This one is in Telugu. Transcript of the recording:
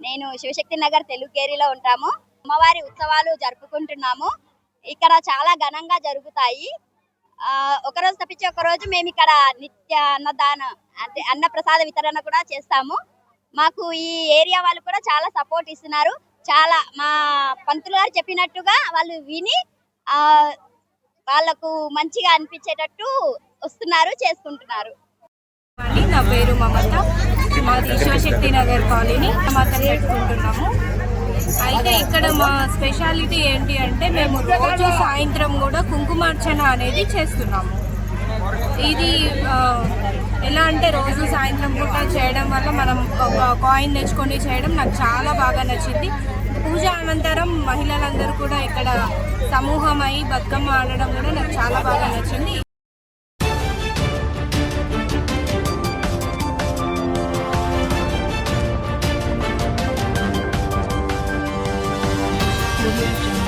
నేను శివశక్తి నగర్ తెలుగుకేరిలో ఉంటాము. అమ్మవారి ఉత్సవాలు జరుపుకుంటున్నాము. ఇక్కడ చాలా ఘనంగా జరుగుతాయి. ఒకరోజు ఒక రోజు తప్పించి ఒకరోజు మేము ఇక్కడ నిత్య అన్నదాన అంటే అన్న ప్రసాద వితరణ కూడా చేస్తాము. మాకు ఈ ఏరియా వాళ్ళు కూడా చాలా సపోర్ట్ ఇస్తున్నారు. చాలా మా పంతులు గారు చెప్పినట్టుగా వాళ్ళు విని వాళ్ళకు మంచిగా అనిపించేటట్టు వస్తున్నారు చేసుకుంటున్నారు. నా పేరు మమత. మాది శివశక్తి నగర్ కాలనీ. మమత పెట్టుకుంటున్నాము. అయితే ఇక్కడ మా స్పెషాలిటీ ఏంటి అంటే మేము రోజు సాయంత్రం కూడా కుంకుమార్చన అనేది చేస్తున్నాము. ఇది ఎలా అంటే రోజు సాయంత్రం పూట చేయడం వల్ల మనం ఒక కాయిన్ తెచ్చుకొని చేయడం నాకు చాలా బాగా నచ్చింది. పూజ అనంతరం మహిళలందరూ కూడా ఇక్కడ సమూహమై బతుకమ్మ ఆడడం కూడా నాకు చాలా బాగా నచ్చింది. audio